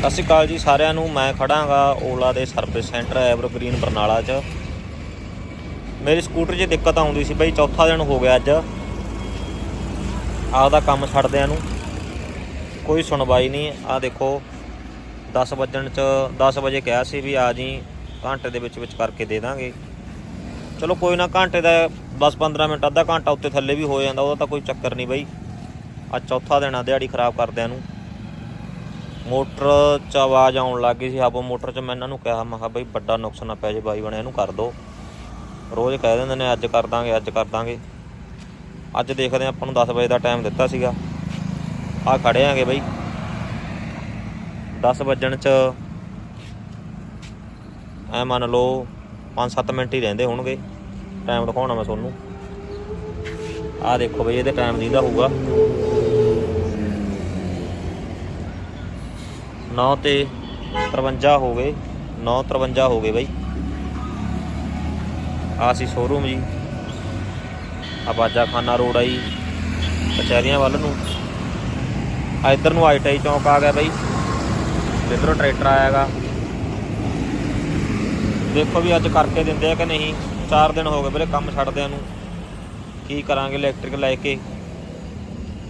ਸਤਿ ਸ਼੍ਰੀ ਅਕਾਲ ਜੀ ਸਾਰਿਆਂ ਨੂੰ, ਮੈਂ ਖੜਾਂਗਾ ਓਲਾ ਦੇ ਸਰਵਿਸ ਸੈਂਟਰ ਐਵਰਗ੍ਰੀਨ ਬਰਨਾਲਾ 'ਚ। ਮੇਰੀ ਸਕੂਟਰ 'ਚ ਦਿੱਕਤ ਆਉਂਦੀ ਸੀ ਬਈ, ਚੌਥਾ ਦਿਨ ਹੋ ਗਿਆ ਅੱਜ। ਆਪਦਾ ਕੰਮ ਛੱਡਦਿਆਂ ਨੂੰ। ਕੋਈ ਸੁਣਵਾਈ ਨਹੀਂ ਆ ਦੇਖੋ 10 ਵਜਣ 'ਚ 10 ਵਜੇ ਕਿਹਾ ਸੀ ਵੀ ਆ ਜੀ, ਘੰਟੇ ਦੇ ਵਿੱਚ ਵਿੱਚ ਕਰਕੇ ਦੇ ਦਾਂਗੇ। ਚਲੋ ਕੋਈ ਨਾ, ਘੰਟੇ ਦਾ 10-15 ਮਿੰਟ, ਅੱਧਾ ਘੰਟਾ ਉੱਤੇ ਥੱਲੇ ਵੀ ਹੋ ਜਾਂਦਾ, ਉਹਦਾ ਤਾਂ ਕੋਈ ਚੱਕਰ ਨਹੀਂ ਬਈ। ਅੱਜ ਚੌਥਾ ਦਿਨ ਆ, ਦਿਹਾੜੀ ਖਰਾਬ ਕਰਦਿਆਂ ਨੂੰ। ਮੋਟਰ 'ਚ ਆਵਾਜ਼ ਆਉਣ ਲੱਗ ਗਈ ਸੀ ਆਪੋ ਮੋਟਰ 'ਚ ਮੈਂ ਇਹਨਾਂ ਨੂੰ ਕਿਹਾ, ਮੈਂ ਕਿਹਾ ਬਈ ਵੱਡਾ ਨੁਕਸ ਨਾ ਪੈ ਜੇ ਬਾਈ ਬਣੇ ਇਹਨੂੰ ਕਰ ਦੋ। ਰੋਜ਼ ਕਹਿ ਦਿੰਦੇ ਨੇ, ਅੱਜ ਕਰ ਦਾਂਗੇ, ਅੱਜ ਕਰ ਦਾਂਗੇ। ਅੱਜ ਦੇਖਦੇ ਹਾਂ, ਆਪਾਂ ਨੂੰ 10 ਵਜੇ ਦਾ ਟਾਈਮ ਦਿੱਤਾ ਸੀਗਾ। ਆ ਖੜੇ ਆਂਗੇ ਬਈ। 10 ਵਜਣ 'ਚ ਐ ਮੰਨ ਲਓ 5-7 ਮਿੰਟ ਹੀ ਰਹਿੰਦੇ ਹੋਣਗੇ। ਟਾਈਮ ਦਿਖਾਉਣਾ ਮੈਂ ਤੁਹਾਨੂੰ। ਆ ਦੇਖੋ ਬਈ, ਇਹਦੇ ਟਾਈਮ ਦੀਦਾ ਹੋਊਗਾ 9 ਤੇ 53 ਹੋ ਗਏ। 9:53 ਹੋ ਗਏ ਬਾਈ। ਆ ਸੀ ਸ਼ੋਰੂਮ ਜੀ। ਆ ਖਾਨਾ ਰੋਡ ਆ ਜੀ, ਕਚਹਿਰੀਆਂ ਵੱਲ ਨੂੰ। ਆ ਇੱਧਰ ਨੂੰ ਆਈਟਾਈ ਚੌਂਕ ਆ ਗਿਆ ਬਾਈ। ਇੱਧਰੋਂ ਟਰੈਕਟਰ ਆਇਆਗਾ। ਦੇਖੋ ਵੀ ਅੱਜ ਕਰਕੇ ਦਿੰਦੇ ਆ ਕਿ ਨਹੀਂ। 4 ਦਿਨ ਹੋ ਗਏ ਵੀਰੇ ਕੰਮ ਛੱਡਦਿਆਂ ਨੂੰ। ਕੀ ਕਰਾਂਗੇ ਇਲੈਕਟ੍ਰਿਕ ਲੈ ਕੇ।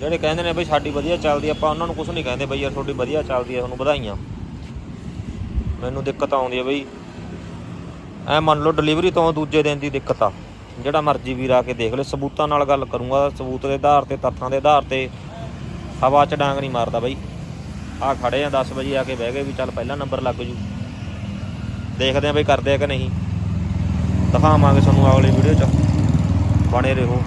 ਜਿਹੜੇ ਕਹਿੰਦੇ ਨੇ ਬਈ ਸਾਡੀ ਵਧੀਆ ਚੱਲਦੀ ਆਪਾਂ ਉਹਨਾਂ ਨੂੰ ਕੁਝ ਨਹੀਂ ਕਹਿੰਦੇ ਬਈ ਯਾਰ ਤੁਹਾਡੀ ਵਧੀਆ ਚੱਲਦੀ ਹੈ ਤੁਹਾਨੂੰ ਵਧਾਈਆਂ। ਮੈਨੂੰ ਦਿੱਕਤ ਆਉਂਦੀ ਹੈ ਬਈ। ਐ ਮੰਨ ਲਓ ਡਿਲੀਵਰੀ ਤੋਂ ਦੂਜੇ ਦਿਨ ਦੀ ਦਿੱਕਤ ਆ। ਜਿਹੜਾ ਮਰਜ਼ੀ ਵੀਰ ਆ ਕੇ ਦੇਖ ਲੈ, ਸਬੂਤਾਂ ਨਾਲ ਗੱਲ ਕਰੂੰਗਾ, ਸਬੂਤ ਦੇ ਆਧਾਰ ਤੇ, ਤੱਥਾਂ ਦੇ ਆਧਾਰ ਤੇ। ਹਵਾ 'ਚ ਡਾਂਗ ਨਹੀਂ ਮਾਰਦਾ ਬਈ। ਆ ਖੜੇ ਆ 10 ਵਜੇ ਆ ਕੇ ਬਹਿ ਗਏ ਵੀ ਚੱਲ ਪਹਿਲਾ ਨੰਬਰ ਲੱਗ ਜੂ। ਦੇਖਦੇ ਆ ਬਈ ਕਰਦੇ ਆ ਕਿ ਨਹੀਂ। ਦਿਖਾਵਾਂਗੇ ਤੁਹਾਨੂੰ ਅਗਲੀ ਵੀਡੀਓ 'ਚ। ਬਣੇ ਰਹੋ।